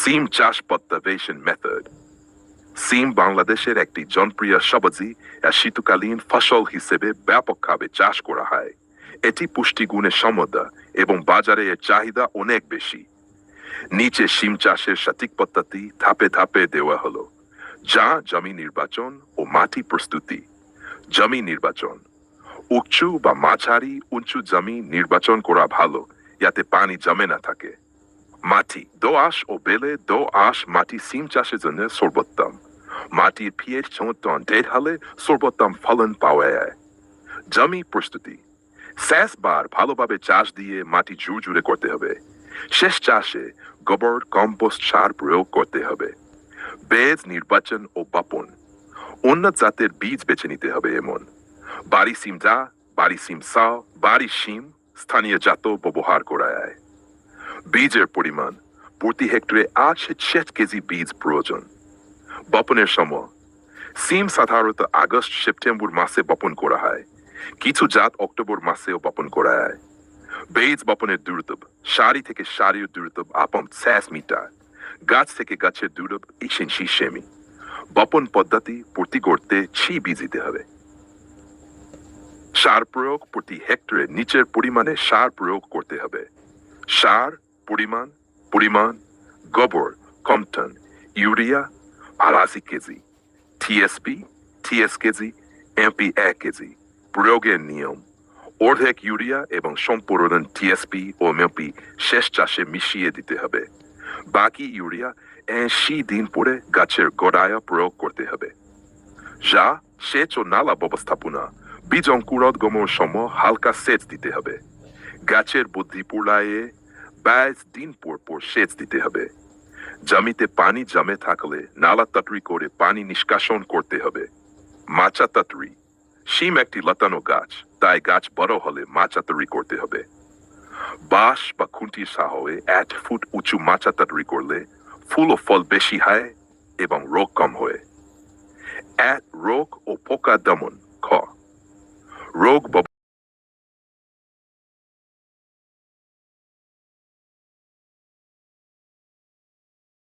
সিম চাষ পত্তাভেশন মেথড সিম বাংলাদেশের একটি জনপ্রিয় সবজি, যা শীতকালীন ফসল হিসেবে ব্যাপকভাবে চাষ করা হয়। এটি পুষ্টিগুণে সমৃদ্ধ এবং বাজারে এর চাহিদা অনেক বেশি। নিচে সিম চাষের সঠিক পদ্ধতি ধাপে ধাপে দেওয়া হলো, যা জমি নির্বাচন ও মাটি প্রস্তুতি। জমি নির্বাচন। উঁচু বা মাঝারি উঁচু জমি নির্বাচন করা ভালো, যাতে পানি জমে না থাকে। মাটি, দোআঁশ ও বেলে দোআঁশ মাটি সিম চাষের জন্য সর্বোত্তম। মাটির পিএইচ সমর্থন দেড় হলে সর্বোত্তম ফলন পাওয়া যায়। জমি প্রস্তুতি। শেষ বার ভালোভাবে চাষ দিয়ে মাটি জুড় জুড়ে করতে হবে। শেষ চাষে গোবর, কম্পোস্ট, সার প্রয়োগ করতে হবে। বীজ নির্বাচন ও বপন। উন্নত জাতের বীজ বেছে নিতে হবে এমন। বাড়ি সিম যা, বাড়ি সিম সাও বাড়ি সিম স্থানীয় জাত ব্যবহার করা যায়। বীজের পরিমাণ। প্রতি হেক্টরে আট ছেচ কেজি বীজ প্রয়োজন। বপনের সময়। সিম সাধারণত আগস্ট, সেপ্টেম্বর মাসে বপন করা হয়। কিছু জাত অক্টোবর মাসেও বপন করা হয়। বীজ বপনের দূরত্ব সারি থেকে সারির দূরত্ব আপন স্যাস মিটার। গাছ থেকে গাছের দূরত্ব ইঞ্চি সেমি। বপন পদ্ধতি প্রতি গড়তে ছি বীজ দিতে হবে। সার প্রয়োগ প্রতি হেক্টরে নিচের পরিমাণে সার প্রয়োগ করতে হবে। সার পরিমাণ পরিমাণ, গোবর, কমটন, urea আড়াশি KG TSP TS KG MP এক কেজি, প্রয়োগের নিয়ম, অর্ধেক ইউরিয়া এবং সম্পূর্ণ টিএসপি ও এমপি শেষ চাষে মিশিয়ে দিতে হবে। বাকি ইউরিয়া এশি দিন পরে গাছের গোড়ায় প্রয়োগ করতে হবে। যা সেচ ও নালা ব্যবস্থাপনা, বীজ অঙ্কুরোদ্গমর সময় হালকা সেচ দিতে হবে। গাছের বুদ্ধি পুলায়ে বাইশ দিন পর পর সেচ দিতে হবে। জমিতে পানি জমে থাকলে নালা তাটরি করে পানি নিষ্কাশন করতে হবে। মাচা তাটরি শিম একটি লতানো গাছ, তাই গাছ বড় হলে মাচা তৈরি করতে হবে। বাঁশ বা খুঁটির সাহায্যে এক ফুট উঁচু মাচা তৈরি করলে ফুল ও ফল বেশি হয় এবং রোগ কম হয়। এক রোগ ও পোকা দমন, খ। রোগ